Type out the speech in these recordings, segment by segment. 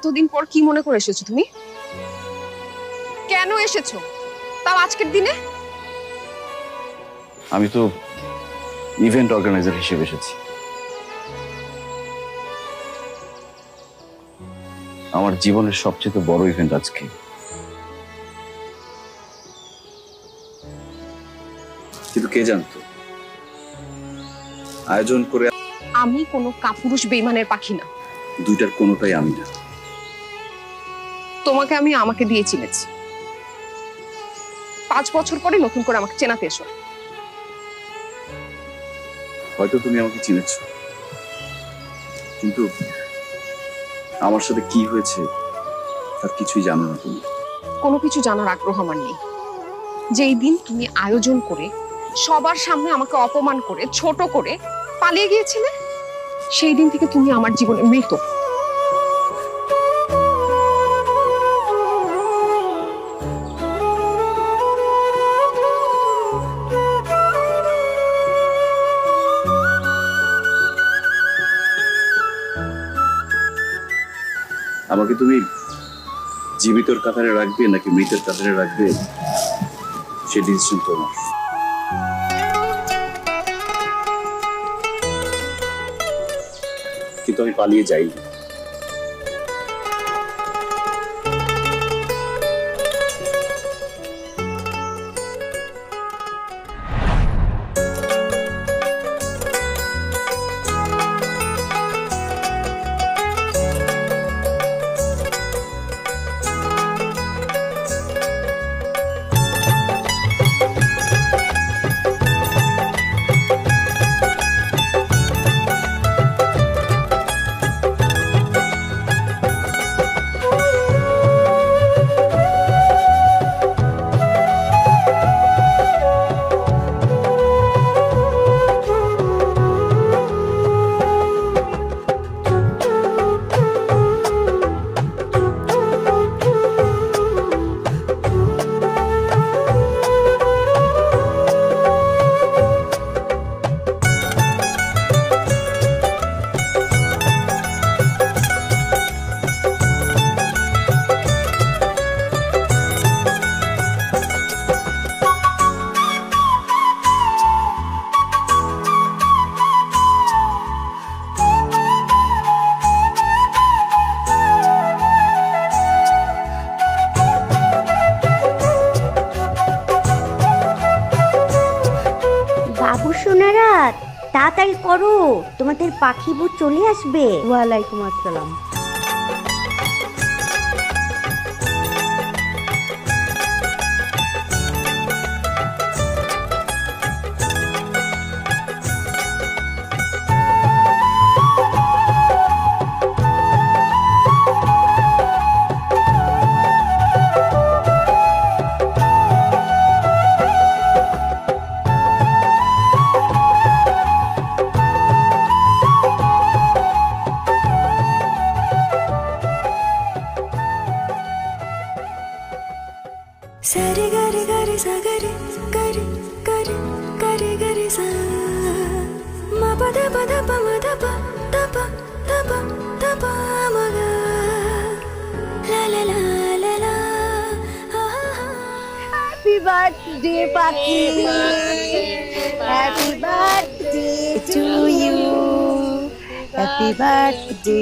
এতদিন পর কি মনে করে এসেছ তুমি? কেন এসেছ? তাও আজকের দিনে? আমি তো ইভেন্ট অর্গানাইজার হিসেবে এসেছি। আমার জীবনের সবচেয়ে বড় ইভেন্ট আজকে। কিন্তু কে জানতো? আয়োজন করে আমি কোনো কাপুরুষ বেইমানের পাখি না। দুইটার কোনোটাই আমি না। তোমাকে আমি আমাকে দিয়ে চিনেছি। পাঁচ বছর পরে নতুন করে আমাকে চেনাতে এসো। হয়তো তুমি আমাকে চিনেছ। কিন্তু আমার সাথে কি হয়েছে তার কিছুই জানো না তুমি। কোনো কিছু জানার আগ্রহ আমার নেই। যেই দিন তুমি আয়োজন করে সবার সামনে আমাকে অপমান করে ছোট করে পালিয়ে গিয়েছিলে সেই দিন থেকে তুমি আমার জীবনে মৃত। আমাকে তুমি জীবিতর কাতারে রাখবে নাকি মৃতের কাতারে রাখবে, সে ডিসিশন তোমার। কিন্তু আমি পালিয়ে যাই করো? তোমাদের পাখি বউ চলে আসবে। ওয়ালাইকুম আসসালাম। సరి గరి గరి సగరి గరి గరి గరి గరి స మ పద పద ప మ ద ప ద ప ద ప మగ లా లా లా ला ला हैप्पी बर्थडे पाकी happy birthday to you happy birthday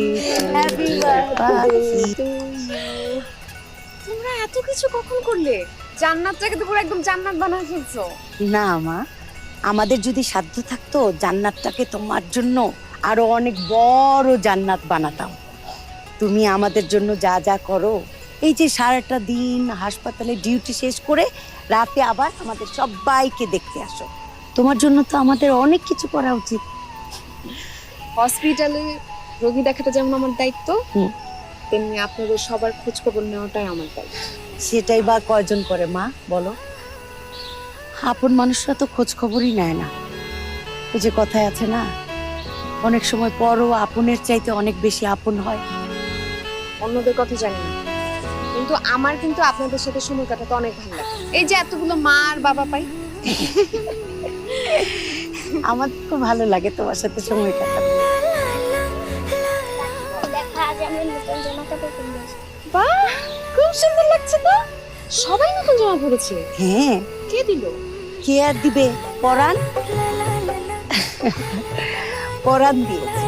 happy birthday এত কিছু কখন করলে? জান্নাতটাকে তো পুরো একদম জান্নাত বানায় ফেলছো। না মা। আমাদের যদি সাধ্য থাকতো জান্নাতটাকে তোমার জন্য আরও অনেক বড় জান্নাত বানাতাম। তুমি আমাদের জন্য যা যা করো এই যে সারাটা দিন হাসপাতালে ডিউটি শেষ করে রাতে আবার আমাদের সবাইকে দেখতে আসো। তোমার জন্য তো আমাদের অনেক কিছু করা উচিত। হসপিটালে রোগী দেখাটা যেমন আমার দায়িত্ব। তেমনি আপনাদের সবার খোঁজ খবর নেওয়াটাই আমার দায়িত্ব। সেটাই বা কয়জন করে মা? বলো। আপন মানুষরা তো খোঁজ খবরই নেয় না। ওই যে কথায় আছে না অনেক সময় পরও আপনের চাইতে অনেক বেশি আপন হয়। অন্যদের কথা জানি না। কিন্তু আমার কিন্তু আপনাদের সাথে সময় কাটাতে অনেক ভালো লাগে। এই যে এতগুলো মা আর বাবা পাই। আমার খুব ভালো লাগে তোমার সাথে সময় কাটাতে। নতুন জামা কাপড় কিনবো বাহ খুব সুন্দর লাগছে তো সবাই নতুন জামা পড়েছে হ্যাঁ কে দিল কে আর দিবে পরাণ পরাণ দিয়েছে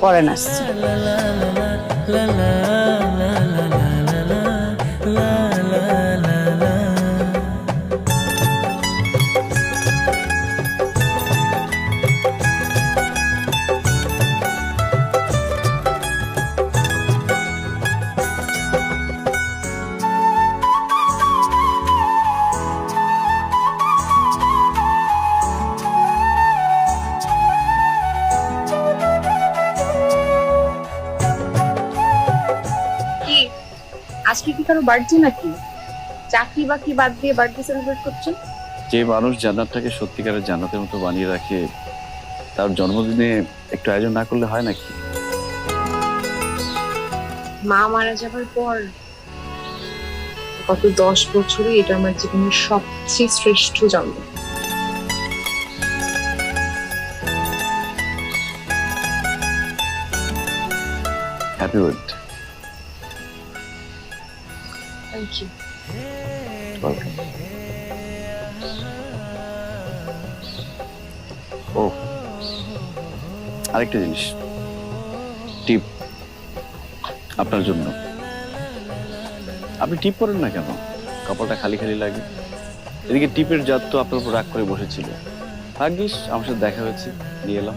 পরাণ আসছে আজকে কি কারও বার্থডে নাকি? চাকরি বাকরি বাদ দিয়ে বার্থডে সেলিব্রেট করছেন যে মানুষ জান্নাতটাকে সত্যিকারের জান্নাতের মতো বানিয়ে রাখে তার জন্মদিনে একটু আয়োজন না করলে হয় নাকি? মা মারা যাবার পর গত দশ বছরে এটা আমার জীবনের সবচেয়ে শ্রেষ্ঠ জন্ম। হ্যাপি বার্থডে থ্যাংক ইউ ও আরেকটা জিনিস। টিপ আপনার জন্য। আপনি টিপ করেন না কেন? কপালটা খালি খালি লাগে। এদিকে টিপের জাত তো আপনার উপর রাগ করে বসেছিল। ভাগ্যিস, আমার সাথে দেখা হয়েছে। নিয়ে এলাম।